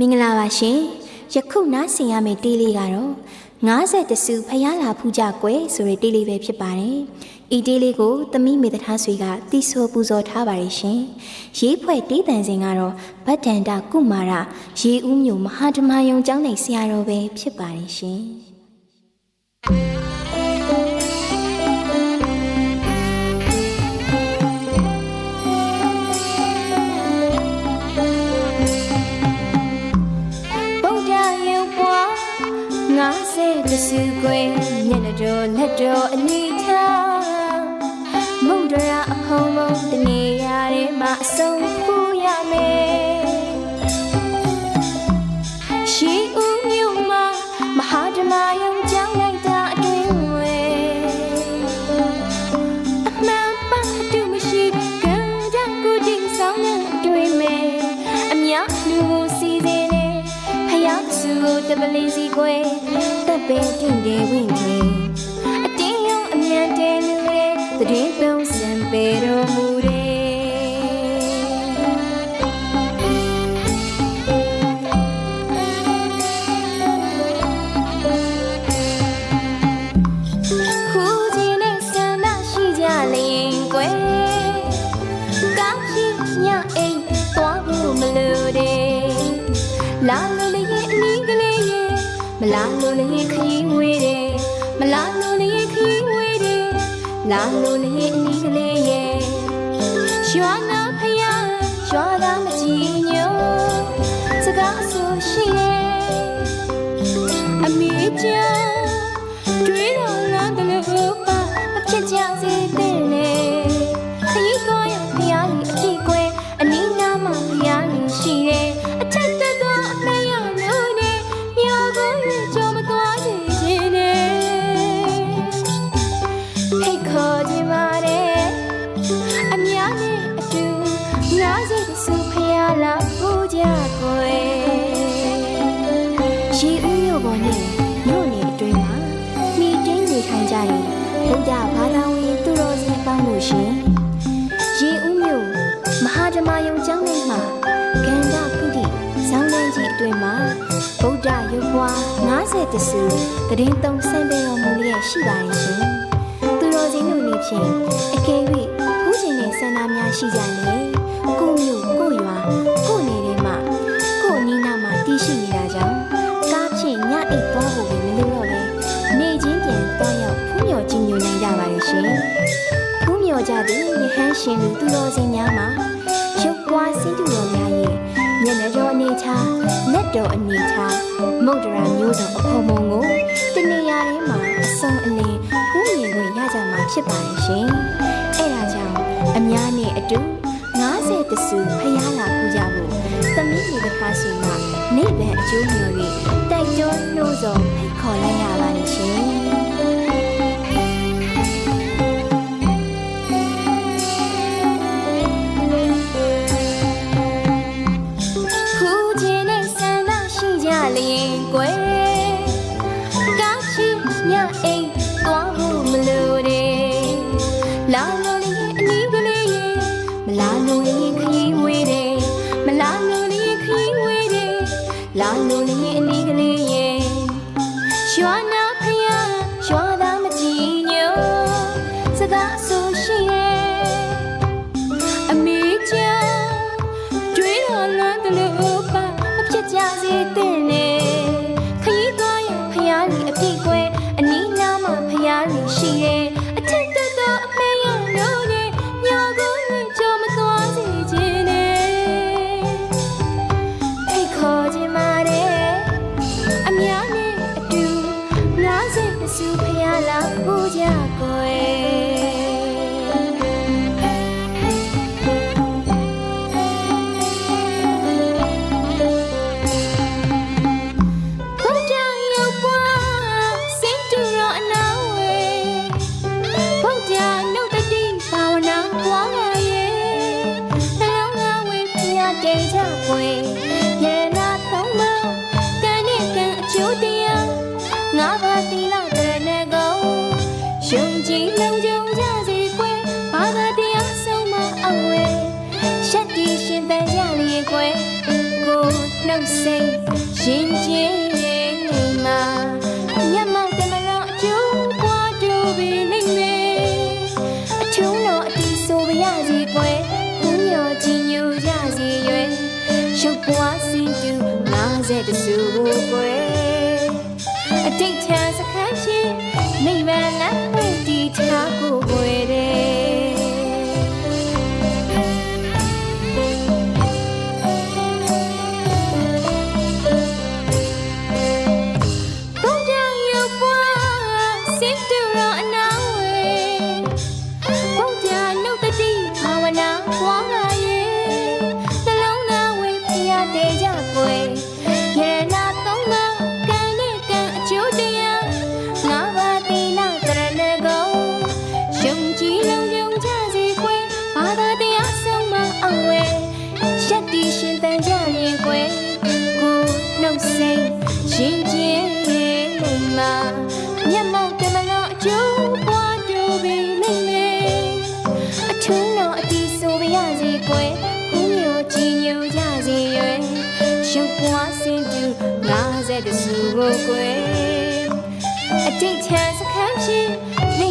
မင်္ဂလာပါရှင်ယခုနားဆင်ရမယ့်တေးလေးကတော့90တစုဖျားလာဖူးကြကွယ်ဆိုတဲ့တေးလေးပဲဖြစ်ပါတယ်ဤတေးလေးကိုသမီးမေတ္ထားဆွေကတီးဆိုပူဇော်ထားပါတယ်ရှင်ရေးဖွဲ့တေးတန်စင်ကတော့ဗတ်တန္တကုမာရရေဦးမျိုးမဟာဓမ္မယုံကျောင်းနိုင်ဆရာတော်ပဲဖြစ်ပါတယ်ရှင်ဗု တစုကွယ်မျက်နှာတော်လက်တော်အနိထားမုံဒရာအဖုံမုံတနေရာထဲမှာအဆုံးဖူးရမယ်ရှိဦးမြို့မှာမဟာဓမ္မယုံကျောင်းလိုက်တာအတွင်ဝဲအမှန်ပါတူမရှိကံကြကိုတင်ဆောင်တဲ့အတွင်မဲ့အများလူကိုစီစဉ်နေဖယားစုကိုတပလင်းစီခွဲ တပ်ပဲတင် လာလို့လေရဲ့ခရီးဝေးတယ်မလာလို့လေရဲ့ခရီးဝေးတယ်လာလို့လေရဲ့အနီးကလေးရဲ့ရွာနာ ယုံကျောင်းထဲမှာကန္တာကုတိဇောင်းလန်းကြီးအတွင်းမှာဗုဒ္ဓရုပ်ပွား90တစုတည်င်းသုံးဆံပေတော်မူလျက်ရှိပါတယ်ရှင်သူတော်စင်းတို့နေဖြင့်အကယ်၍ဖူးရှင်တဲ့ဆန္ဒများရှိကြလေကိုမျိုးကိုရွာကိုနေထဲမှာကိုနီးနားမှာတည်ရှိနေတာကြောင့်ကားဖြင့်ညအိတ်သွားဖို့ပဲမလိုတော့ပဲနေချင်းပြန်တောင်းရောက်ဖူးမြော်ကြီးညိုနိုင်ကြပါရဲ့ရှင်ဖူးမြော်ကြသည်ယဟန်ရှင်လူသူတော်စင်းများမှာ ရုပ်ပွားစင်းတူတော်များရဲ့မျက်နှာတော်အနေချာလက်တော်အနေချာမုတ်တရာမျိုးစုံအဖုံမုံကိုတနေရာထဲမှာအစုံအလင်ဖူးမြင်ခွင့်ရကြမှာဖြစ်ပါရဲ့ရှင်အဲ့ဒါကြောင့်အများနဲ့အတူ90တစုဖျားလာဖူးကြဖို့သမီးတွေတစ်ခါစီမှာနေဗန်အကျိုးမျိုးတွေတိုက်တွန်းနှိုးဆော်ဖိတ်ခေါ်လိုက်ရပါတယ် စကား ရောက်စိတ်ရင်ချင်းနေမှာညမတမလောအကျိုးပွားတူပြီးနေနေအထုံးတော်အတီးဆိုပါရစီပွဲဟူးညော်ချီညူရစီရွယ်ရုပ်ပွားစင်တူမာစဲတဆူပွဲအတိတ်ချစခန်းချင်းမိမလမ်း 明天在看去